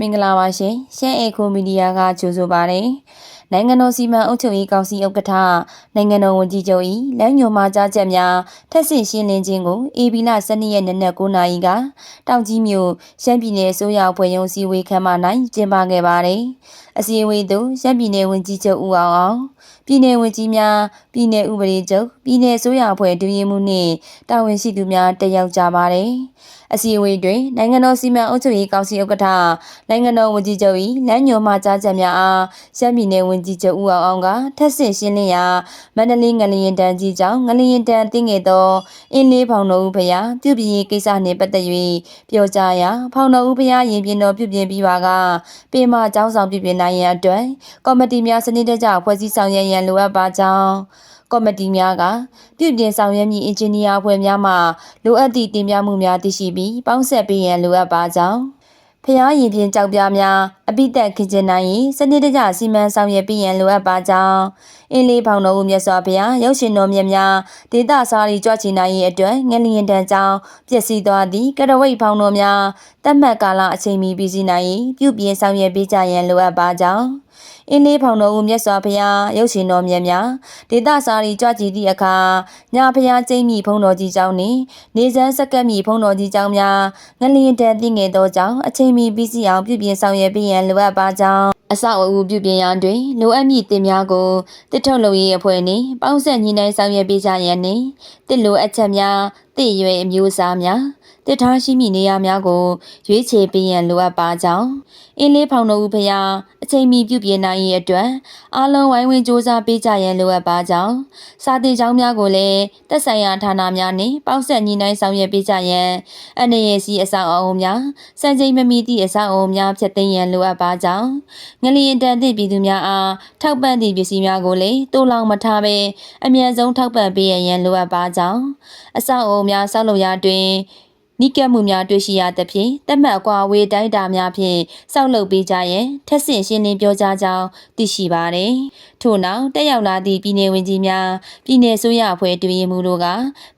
မင်္ဂလာပါရှင်ရှမ်းအေကိုမီဒီယာကကြိုဆိုပါရယ်နိုင်ငံတော်စီမံအုပ်ချုပ်ရေးကောင်စီဥက္ကဋ္ဌနိုင်ငံတော်ဝန်ကြီးချုပ်၏လမ်းညွှန်မှာကြားချက်များထက်ဆင့်ရှင်းလင်းခြင်းကိုအေဘီလာ12ရက်နေ့နက်9နာရီကတောင်ကြီးမြို့ရှမ်းပြည်နယ်အစိုးရအဖွဲ့ရုံးစည်းဝေးခမ်းမ၌ကျင်းပခဲ့ပါရယ်အစည်းအဝေးသို့ရှမ်းပြည်နယ်ဝန်ကြီးချုပ်ဦးအောင်အောင် ပြည်နယ်ဝန်ကြီးများပြည်နယ်ဥပဒေချုပ်ပြည်နယ်အစိုးရအဖွဲ့ဒုရဲမှူးနှင့်တာဝန်ရှိသူများတက်ရောက်ကြပါရယ်အစည်းအဝေးတွင်နိုင်ငံတော်စီမံအုပ်ချုပ်ရေးကောင်စီဥက္ကဋ္ဌနိုင်ငံတော်ဝန်ကြီးချုပ်၏လမ်းညွှန်မှကြားချက်များအားရှမ်းပြည်နယ်ဝန်ကြီးချုပ်ဦးအောင်အောင်ကထက်ဆင့်ရှင်းလင်းရာမန္တလေးငလျင်တန်းကြီးကြောင့်ငလျင်တန်းတင်းငယ်သောအင်းလေးဖောင်တော်ဦးဖရာပြုပြင်ရေးကိစ္စနှင့်ပတ်သက်၍ပြောကြားရာဖောင်တော်ဦးဖရာရင်ပြင်တော်ပြုပြင်ပြီးပါကပေမအကြောင်းဆောင်ပြုပြင်နိုင်ရန်အတွက်ကော်မတီများစနစ်တကျဖွဲ့စည်းဆောင်ရွက်ရန်လိုအပ်ပါကြောင်းကော်မတီများကပြုပြင်ဆောင်ရွက်မည့်အင်ဂျင်နီယာအဖွဲ့များမှလိုအပ်သည့်တင်ပြမှုများသိရှိပြီးပေါင်းဆက်ပေးရန်လိုအပ်ပါကြောင်းဖျားရင်ပြင်ကြောက်ပြားများအပိသက်ခင်ကျင်နိုင်ရင်စနစ်တကျစီမံဆောင်ရွက်ပြီးရန်လိုအပ်ပါကြောင်းအင်းလေးဖောင်တော်ဦးမြတ်စွာဘုရားရုပ်ရှင်တော်မြတ်များဒေသစာရီကြွချီနိုင်ရေးအတွက်ငလျင်တန်ကြောင်းပျက်စီးသွားသည့်ကရဝိတ်ဖောင်တော်များတတ်မှတ်ကာလအချိန်မီပြီးစီးနိုင်ရေးပြုပြင်ဆောင်ရွက်ပေးကြရန်လိုအပ်ပါကြောင်း အင်းလေးဖောင်တော်ဦးမြတ်စွာဘုရားရုပ်ရှင်တော်မြတ်များဒေသစာရီကြွကြည်သည့်အခါညာဘုရားကျိမ့်မိဖုံတော်ကြီးကျောင်းနှင့်နေစမ်းစက်ကပ်မိဖုံတော်ကြီးကျောင်းများငလျင်တန်သိငယ်သောကြောင့်အချိန်မီပြီးစီအောင်ပြုပြင်ဆောင်ရွက်ပေးရန်လိုအပ်ပါကြောင်း အဆောက်အဦပြုပြင်ရန်တွင်လိုအပ်မည့်တင်များကိုတစ်ထုတ်လုပ်ရေးအဖွဲ့နှင့်ပေါင်းဆက်ညီနိုင်ဆောင်ရွက်ပေးကြရန်နှင့်တစ်လိုအပ်ချက်များတည်ရွယ်အမျိုးအစားများတည်ထားရှိမည့်နေရာများကိုရွေးချယ်ပေးရန်လိုအပ်ပါကြောင်းအင်းလေးဖောင်တော်ဦးဖရာအချိန်မီပြုပြင်နိုင်ရေးအတွက်အားလုံးဝိုင်းဝန်းစ조사ပေးကြရန်လိုအပ်ပါကြောင်းစာတင်ကျောင်းများကိုလည်းတက်ဆိုင်ရာဌာနများနှင့်ပေါင်းဆက်ညီနိုင်ဆောင်ရွက်ပေးကြရန်အနေရစီအဆောက်အအုံများစံချိန်မမီသည့်အဆောက်အအုံများဖြတ်သိမ်းရန်လိုအပ်ပါကြောင်းငလျင်တန်သည့်ပြည်သူများအားထောက်ပံ့သည့်ပစ္စည်းများကိုလည်းတိုးလောင်မထားဘဲအမြန်ဆုံးထောက်ပံ့ပေးရန်လိုအပ်ပါကြောင်းအဆောက်အအုံများဆောက်လုပ်ရာတွင်နိကပ်မှုများတွေ့ရှိရသဖြင့်တတ်မှတ်အကွာအဝေးတိုင်းတာများဖြင့်စောက်လုပ်ပေးကြရန်ထက်ဆင့်ရှင်းလင်းပြောကြားကြောင်းသိရှိပါသည်။ထို့နောက်တက်ရောက်လာသည့်ပြည်내ဝင်ကြီးများပြည်내ဆိုရအဖွဲ့တွင်မှုတို့က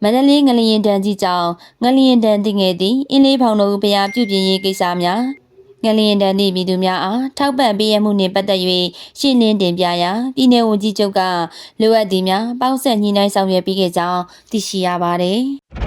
မန္တလေးငလျင်တန်းကြီးကြောင့်ငလျင်တန်းတင်ငယ်သည့်အင်းလေးဖောင်တို့ဘုရားပြုပြင်ရေးကိစ္စများ ငလျင်တန်သည့်ပြည်သူများအားထောက်ပံ့ပေးရမှုနှင့်ပတ်သက်၍ရှင်းလင်းတင်ပြရာပြည်내ဝန်ကြီးချုပ်ကလိုအပ်သည်များပေါင်းဆက်ညှိနှိုင်းဆောင်ရွက်ပေးခဲ့ကြောင်းသိရှိရပါသည်။